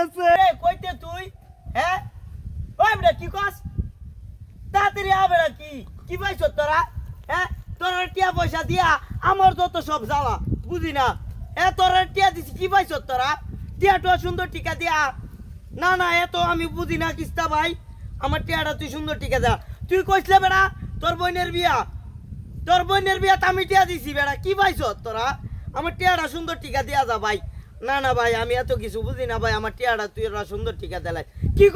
গেছে কইতে তুই? হ্যাঁ? ওই বেটা কি কস? তাড়াতাড়ি আ বেটা কি? কি পাইছ তোরা? হ্যাঁ? তোরা টিয়া পয়সা দিয়া আমার যত সব জ্বালা, বুঝি না? এ তোরা টিয়া দিছি, কি পাইছ তোরা? টিয়াটা সুন্দর টিকা দিয়া। না না এত আমি বুঝি না, কিস্তা ভাই। আমার টিয়াটা তুই সুন্দর টিকা দা। তুই কইসলে বেড়া তোর বোনের বিয়া। তোর বোনের বিয়া আমি টিয়া দিছি বেড়া কি পাইছ তোরা? আমার টিয়াটা সুন্দর টিকা দিয়া যা ভাই। না না ভাই, আমি এত কিছু বুঝি না ভাই, আমার টিয়াটা, তুই ওরা সুন্দর টিকা দেলাই কি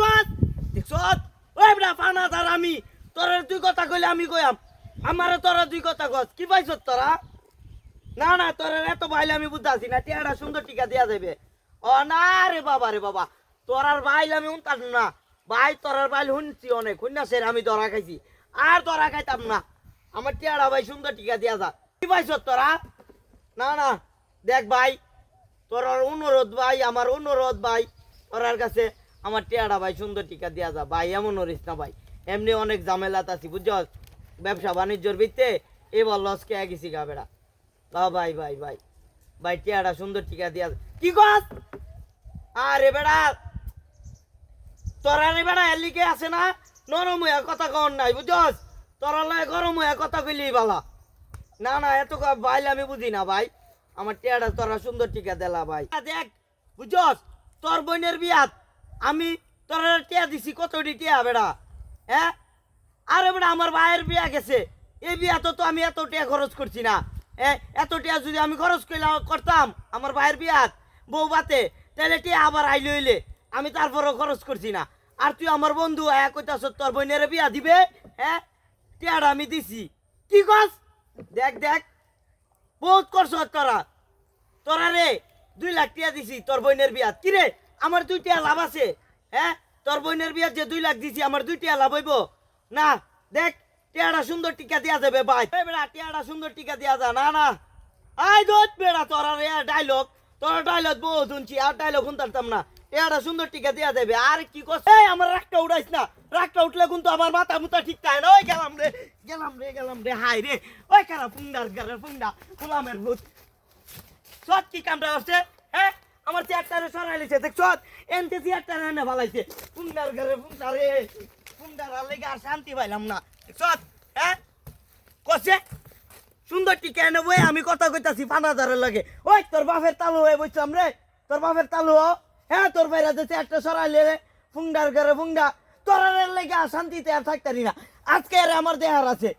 বেড়া পানা তার আমি, তোরা তুই কথা কইলে আমি কইয়াম। আমারে তোরা দুই কথা কস। কি পাইছ তোরা? না না, তোর এত ভাইলে আমি বুঝতে না, টিয়াটা সুন্দর টিকা দিয়া যাবে ও না রে বাবা রে বাবা, তোর আর ভাইল আমি উনতাম না। ভাই, তোর আর ভাইল শুনছি অনেক, শুন সের, আমি ধরা খাইছি। আর ধরা খাইতাম না। আমার টিয়াটা ভাই সুন্দর টিকা দিয়া যা। কি পাইছ তোরা? না না, দেখ ভাই তোর অনুরোধ ভাই, আমার অনুরোধ ভাই। তোরার কাছে আমার টিয়াটা ভাই সুন্দর টিকা দিয়া যা। ভাই, এমন হরিস না ভাই। এমনি অনেক ঝামেলাত আছি, বুঝছস? ব্যবসা বাণিজ্যর ভিত্তে এবার লস কে গেছি গা বেড়া। ভাই ভাই ভাই। ভাই টিয়াটা সুন্দর টিকা দিয়া। কি কস? আরে বেড়া। তোরা বেড়া, এর আছে না? নরম কথা কন নাই, বুঝছস? তোরা লয় গরম হইয়া কথা কইলি বালা। না না, এত বাইলে আমি বুঝি না ভাই। আমার টিয়াটা তোরা সুন্দর টিকা দেলা ভাই। দেখ, বুঝছস? তোর বোনের বিয়াত আমি তোরা টিয়া দিছি কতটি টিয়া বেড়া? হ্যাঁ? আরে বেড়া, আমার ভাইয়ের বিয়া গেছে। এই বিয়া তো আমি এত টিয়া খরচ করছি না। হ্যাঁ এত টিয়া যদি আমি খরচ করতাম আমার ভাইয়ের বিয়াত বউ বাতে তাহলে টিয়া আবার আইলে হইলে। আমি তারপরও খরচ করছি না। আর তুই আমার বন্ধু এক কইতাছ তোর বোনের বিয়া দিবে? হ্যাঁ? টিয়াটা আমি দিছি। কি কস? দেখ দেখ। বহুত করছ তোরা তোরা রে, দুই লাখ টিয়া দিছি তোর বইনের বিয়াত। কি রে, আমার দুই টিয়া লাভ আছে? হ্যাঁ তোর বইনের বিয়াত যে দুই লাখ দিছি, আমার দুই টিয়া লাভ হইব? না, দেখ, টিয়াটা সুন্দর টিকা দিয়া যাবে ভাই। বেড়া, টিয়াটা সুন্দর টিকা দিয়া যা না না। আই দোত বেড়া, তোরা রে ডায়লগ তোর ডায়লগ বহুত শুনছি আর ডায়লগ শুনতাম না। টিয়াটা সুন্দর টিকা দিয়া যাবে আর কি করছ আমার রাগটা উড়াইস না। রাগটা উঠলে কিন্তু আমার মাথা মুতা ঠিক থাকে না, ওই গেলাম রে। গেলাম রে গেলাম রে, হাই রে। ওই কারা ফুন্ডার গারের ফুন্ডা ফুলামের ভূত। সৎ কি কামটা হচ্ছে হ্যাঁ? আমার চেয়ারটারে সরাই লিছে, দেখ সৎ। এনতে চেয়ারটারে এনে ভালাইছে ফুন্ডার ঘরে ফুন্ডারে ফুন্ডার আর লেগে আর শান্তি পাইলাম না। সৎ হ্যাঁ? কষে সুন্দর টিকে এনে বই? আমি কথা কইতাছি পানাদারের লাগে। ওই, তোর বাপের তালু হয়ে বসলাম রে। তোর বাপের তালু। হ্যাঁ তোর বাইরে চেয়ারটা সরাইলে রে। ফুন্ডার ঘরে ফুন্ডা তোর লেগে শান্তিতে আর থাকতারি না। আজকে আর আমার দেহার আছে।